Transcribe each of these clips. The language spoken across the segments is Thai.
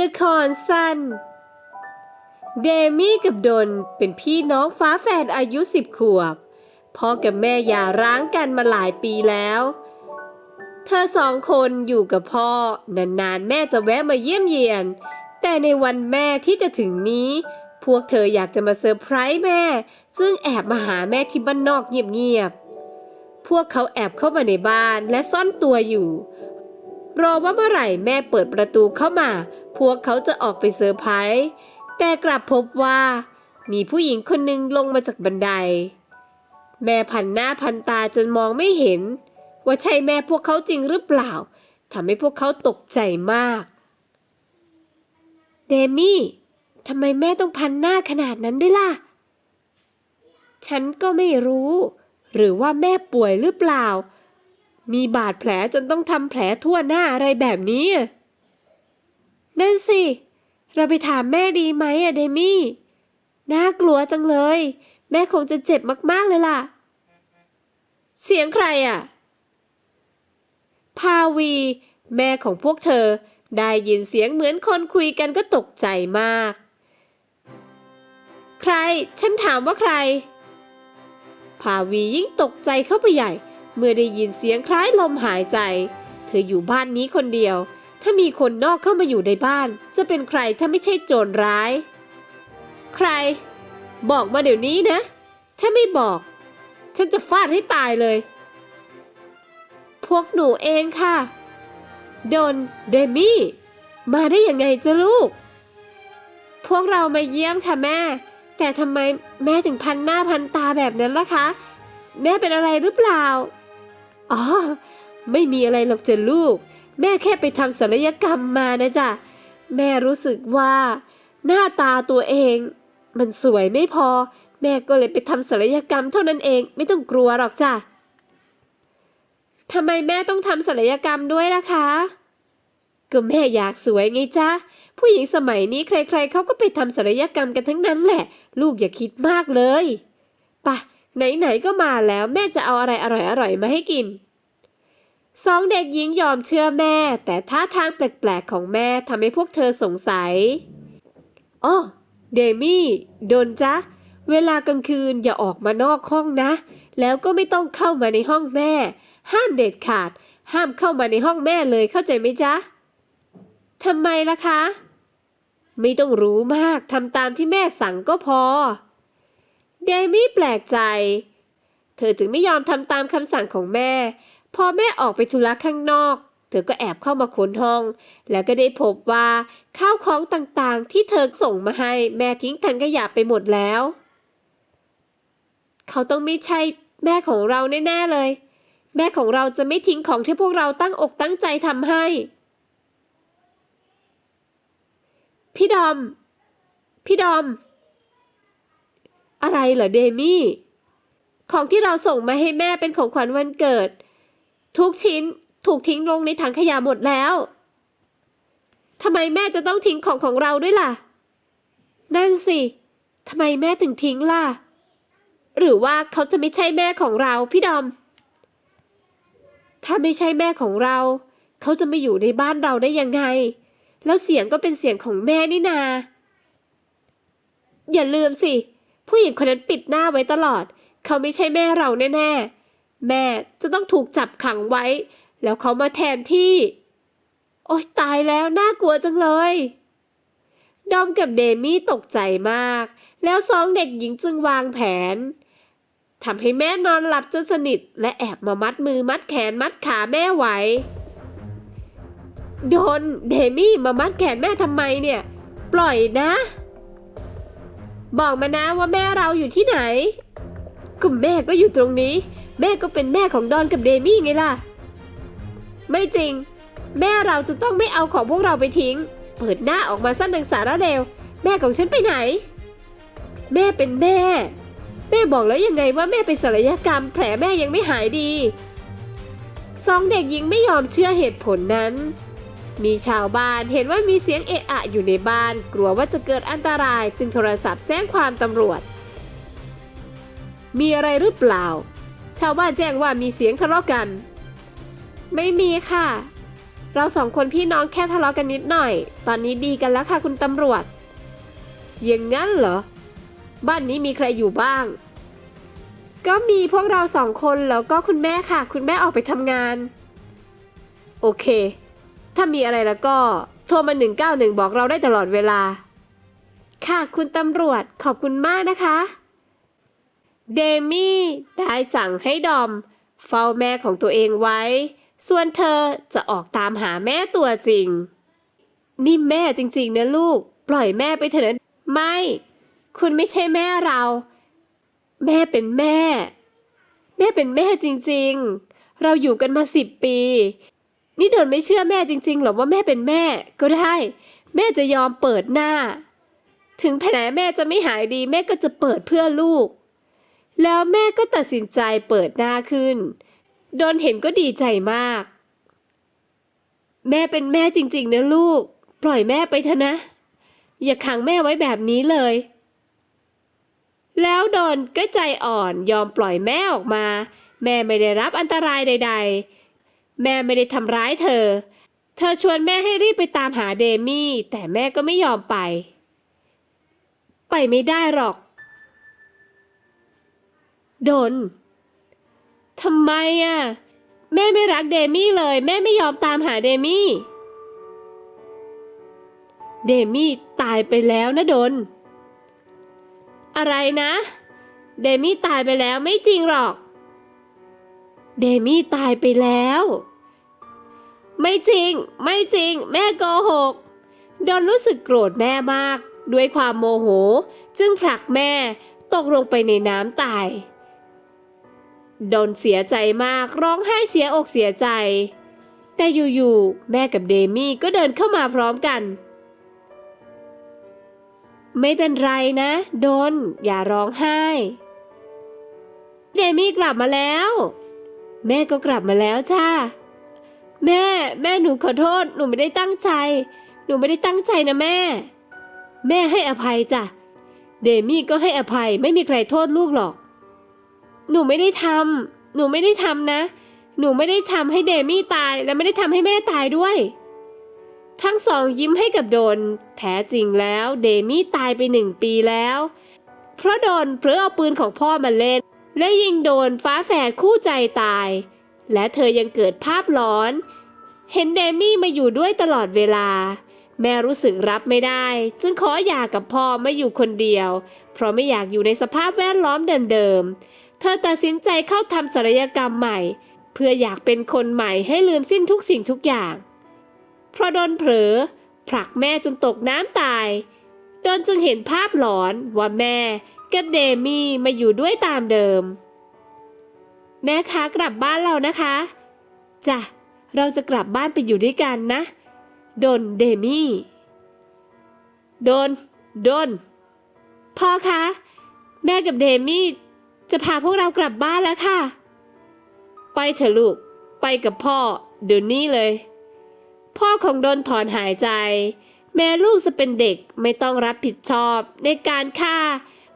ละครสั้น เดมี่กับดนเป็นพี่น้องฟ้าแฝดอายุสิบขวบ พ่อกับแม่หย่าร้างกันมาหลายปีแล้ว เธอสองคนอยู่กับพ่อ นานๆ แม่จะแวะมาเยี่ยมเยียน แต่ในวันแม่ที่จะถึงนี้ พวกเธออยากจะมาเซอร์ไพรส์แม่ ซึ่งแอบมาหาแม่ที่บ้านนอกเงียบๆ พวกเขาแอบเข้ามาในบ้านและซ่อนตัวอยู่ รอว่าเมื่อไหร่แม่เปิดประตูเข้ามา พวกเขาจะออกไปเซอร์ไพรส์แต่กลับพบว่า มีผู้หญิงคนหนึ่งลงมาจากบันได แม่พันหน้าพันตาจนมองไม่เห็น ว่าใช่แม่พวกเขาจริงหรือเปล่าทำให้พวกเขาตกใจมาก เดมี่ทำไมแม่ต้องพันหน้าขนาดนั้นด้วยล่ะ ฉันก็ไม่รู้ หรือว่าแม่ป่วยหรือเปล่า มีบาดแผลจนต้องทำแผลทั่วหน้าอะไรแบบนี้ นั่นสิ เราไปถามแม่ดีไหมอะเดมี่ น่ากลัวจังเลย แม่คงจะเจ็บมากๆเลยล่ะ เสียงใครอะพาวี แม่ของพวกเธอ ได้ยินเสียงเหมือนคนคุยกันก็ตกใจมาก ใคร ฉันถามว่าใคร พาวียิ่งตกใจเข้าไปใหญ่ เมื่อได้ยินเสียงคล้ายลมหายใจ เธออยู่บ้านนี้คนเดียว ถ้ามีคนนอกเข้ามาอยู่ในบ้าน จะเป็นใครถ้าไม่ใช่โจรร้าย ใคร บอกมาเดี๋ยวนี้นะ ถ้าไม่บอก ฉันจะฟาดให้ตายเลย พวกหนูเองค่ะดนเดมี่ มาได้ยังไงจ้ะลูก พวกเรามาเยี่ยมค่ะแม่ แต่ทำไมแม่ถึงพันหน้าพันตาแบบนั้นล่ะคะ แม่เป็นอะไรหรือเปล่า อ๋อ ไม่มีอะไรหรอกจ้ะลูก แม่แค่ไปทำศัลยกรรมมานะจ๊ะ แม่รู้สึกว่า หน้าตาตัวเอง มันสวยไม่พอ แม่ก็เลยไปทำศัลยกรรมเท่านั้นเองไม่ต้องกลัวหรอกจ้ะทำไมแม่ต้องทำศัลยกรรมด้วยล่ะคะ ก็แม่อยากสวยไงจ๊ะ ผู้หญิงสมัยนี้ใครๆเขาก็ไปทำศัลยกรรมกันทั้งนั้นแหละ ลูกอย่าคิดมากเลยปะไหนๆก็มาแล้วแม่จะเอาอะไรอร่อยๆมาให้กิน สองเด็กหญิงยอมเชื่อแม่ แต่ท่าทางแปลกๆของแม่ทำให้พวกเธอสงสัยอ้อเดมี่โดนจ๊ะเวลากลางคืนอย่าออกมานอกห้องนะ แล้วก็ไม่ต้องเข้ามาในห้องแม่ ห้ามเด็ดขาด ห้ามเข้ามาในห้องแม่เลยเข้าใจไหมจ๊ะทำไมล่ะคะ ไม่ต้องรู้มากทำตามที่แม่สั่งก็พอ เดมี่แปลกใจ เธอจึงไม่ยอมทำตามคำสั่งของแม่ พอแม่ออกไปธุระข้างนอก เธอก็แอบเข้ามาค้นห้อง แล้วก็ได้พบว่าข้าวของต่างๆ ที่เธอส่งมาให้แม่ทิ้งถังขยะไปหมดแล้ว เขาต้องไม่ใช่แม่ของเราแน่ๆเลย แม่ของเราจะไม่ทิ้งของที่พวกเราตั้งอกตั้งใจทำให้ พี่ดอม พี่ดอม อะไรเหรอเดมี่ ของที่เราส่งมาให้แม่เป็นของขวัญวันเกิด ทุกชิ้นถูกทิ้งลงในถังขยะหมดแล้วทำไมแม่จะต้องทิ้งของของเราด้วยล่ะ นั่นสิทำไมแม่ถึงทิ้งล่ะ หรือว่าเขาจะไม่ใช่แม่ของเราพี่ดอม ถ้าไม่ใช่แม่ของเรา เขาจะมาอยู่ในบ้านเราได้ยังไง แล้วเสียงก็เป็นเสียงของแม่นี่นา อย่าลืมสิ ผู้หญิงคนนั้นปิดหน้าไว้ตลอด เขาไม่ใช่แม่เราแน่ๆ แม่จะต้องถูกจับขังไว้ แล้วเขามาแทนที่ โอ๊ยตายแล้วน่ากลัวจังเลยดอมกับเดมี่ตกใจมาก แล้วสองเด็กหญิงจึงวางแผนทำให้แม่นอนหลับจนสนิท และแอบมามัดมือมัดแขนมัดขาแม่ไว้โดนเดมี่มามัดแขนแม่ทำไมเนี่ย ปล่อยนะ บอกมานะว่าแม่เราอยู่ที่ไหน ก็แม่ก็อยู่ตรงนี้ แม่ก็เป็นแม่ของดอนกับเดมี่ไงล่ะ ไม่จริง แม่เราจะต้องไม่เอาของพวกเราไปทิ้ง เปิดหน้าออกมาสั้นดังสาระเร็ว แม่ของฉันไปไหน แม่เป็นแม่ แม่บอกแล้วยังไงว่าแม่เป็นศัลยกรรม แผลแม่ยังไม่หายดีสองเด็กหญิงไม่ยอมเชื่อเหตุผลนั้น มีชาวบ้านเห็นว่ามีเสียงเอะอะอยู่ในบ้าน กลัวว่าจะเกิดอันตรายจึงโทรศัพท์แจ้งความตำรวจ มีอะไรหรือเปล่า ชาวบ้านแจ้งว่ามีเสียงทะเลาะกัน ไม่มีค่ะ เราสองคนพี่น้องแค่ทะเลาะกันนิดหน่อย ตอนนี้ดีกันแล้วค่ะคุณตำรวจ อย่างงั้นเหรอ บ้านนี้มีใครอยู่บ้าง ก็มีพวกเราสองคนแล้วก็คุณแม่ค่ะ คุณแม่ออกไปทำงาน โอเค ถ้ามีอะไรแล้วก็ โทรมา 191 บอกเราได้ตลอดเวลา ค่ะคุณตำรวจขอบคุณมากนะคะ เดมี่ได้สั่งให้ดอม เฝ้าแม่ของตัวเองไว้ ส่วนเธอจะออกตามหาแม่ตัวจริง นี่แม่จริงๆนะลูก ปล่อยแม่ไปเถอะนะไม่ คุณไม่ใช่แม่เรา แม่เป็นแม่ แม่เป็นแม่จริงๆ เราอยู่กันมาสิบปี นี่ดนไม่เชื่อแม่จริงๆหรอว่าแม่เป็นแม่ก็ได้ แม่จะยอมเปิดหน้า ถึงแผลแม่จะไม่หายดีแม่ก็จะเปิดเพื่อลูก แล้วแม่ก็ตัดสินใจเปิดหน้าขึ้นโดนเห็นก็ดีใจมาก แม่เป็นแม่จริง ๆ นะลูก ปล่อยแม่ไปเถอะนะ อย่าขังแม่ไว้แบบนี้เลย แล้วดอนก็ใจอ่อนยอมปล่อยแม่ออกมา แม่ไม่ได้รับอันตรายใด ๆ แม่ไม่ได้ทำร้ายเธอ เธอชวนแม่ให้รีบไปตามหาเดมี่ แต่แม่ก็ไม่ยอมไป ไปไม่ได้หรอก ดนทำไมอะ แม่ไม่รักเดมี่เลย แม่ไม่ยอมตามหาเดมี่ เดมี่ตายไปแล้วนะดน อะไรนะ เดมี่ตายไปแล้วไม่จริงหรอก เดมี่ตายไปแล้ว ไม่จริง ไม่จริง แม่โกหกดนรู้สึกโกรธแม่มาก ด้วยความโมโห จึงผลักแม่ตกลงไปในน้ำตาย ดอนเสียใจมากร้องไห้เสียอกเสียใจ แต่อยู่ๆแม่กับเดมี่ก็เดินเข้ามาพร้อมกัน ไม่เป็นไรนะ ดน อย่าร้องไห้ เดมี่กลับมาแล้ว แม่ก็กลับมาแล้วจ้าแม่ แม่หนูขอโทษ หนูไม่ได้ตั้งใจ หนูไม่ได้ตั้งใจนะแม่ แม่ให้อภัยจ้ะเดมี่ก็ให้อภัยไม่มีใครโทษลูกหรอก หนูไม่ได้ทำหนูไม่ได้ทำนะ หนูไม่ได้ทำให้เดมี่ตาย และไม่ได้ทำให้แม่ตายด้วย ทั้งสองยิ้มให้กับโดน แท้จริงแล้วเดมี่ตายไปหนึ่งปีแล้ว เพราะโดนเผลอเอาปืนของพ่อมาเล่น และยิงโดนฟ้าแฝดคู่ใจตาย และเธอยังเกิดภาพหลอน เห็นเดมี่มาอยู่ด้วยตลอดเวลาแม่รู้สึกรับไม่ได้ จึงขอหย่ากับพ่อมาอยู่คนเดียว เพราะไม่อยากอยู่ในสภาพแวดล้อมเดิมๆ ธอตัดสินใจเข้าทำศัลยกรรมใหม่ เพื่ออยากเป็นคนใหม่ให้ลืมสิ้นทุกสิ่งทุกอย่าง เพราะโดนเผลอผลักแม่จนตกน้ำตาย โดนจึงเห็นภาพหลอนว่าแม่กับเดมี่มาอยู่ด้วยตามเดิม แม่คะกลับบ้านเรานะคะจ้ะเราจะกลับบ้านไปอยู่ด้วยกันนะ โดนเดมี่โดน โดนพ่อคะ แม่กับเดมี่ จะพาพวกเรากลับบ้านแล้วค่ะ ไปเถอะลูก ไปกับพ่อ เดี๋ยวนี้เลย พ่อของโดนถอนหายใจ แม้ลูกจะเป็นเด็กไม่ต้องรับผิดชอบ ในการฆ่า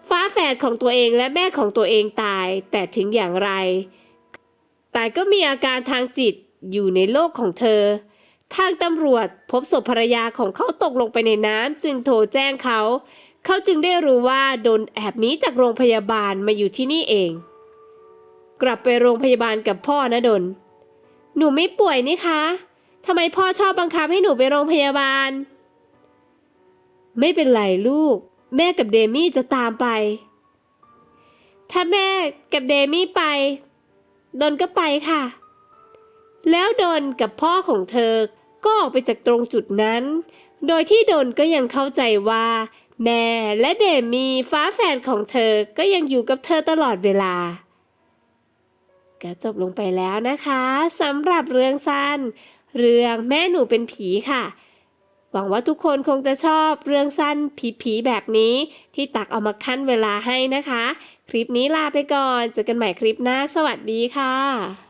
ฟ้าแฝดของตัวเองและแม่ของตัวเองตาย แต่ถึงอย่างไร แต่ก็มีอาการทางจิตอยู่ในโลกของเธอ ทางตำรวจพบศพภรรยาของเขาตกลงไปในน้ำจึงโทรแจ้งเขา เขาจึงได้รู้ว่าโดนแอบหนี้จากโรงพยาบาลมาอยู่ที่นี่เอง กลับไปโรงพยาบาลกับพ่อนะดน หนูไม่ป่วยนี่คะทำไมพ่อชอบบังคับให้หนูไปโรงพยาบาล ไม่เป็นไรลูก แม่กับเดมี่จะตามไป ถ้าแม่กับเดมี่ไป ดนก็ไปค่ะ แล้วดนกับพ่อของเธอก็ออกไปจากตรงจุดนั้น โดยที่ดนก็ยังเข้าใจว่า แม่และเดมีฟ้าแฝดของเธอก็ยังอยู่กับเธอตลอดเวลา ก็จบลงไปแล้วนะคะสำหรับเรื่องสั้น เรื่องแม่หนูเป็นผีค่ะ หวังว่าทุกคนคงจะชอบเรื่องสั้นผีๆแบบนี้ ที่ตักเอามาขั้นเวลาให้นะคะ คลิปนี้ลาไปก่อนเจอกันใหม่คลิปหน้าสวัสดีค่ะ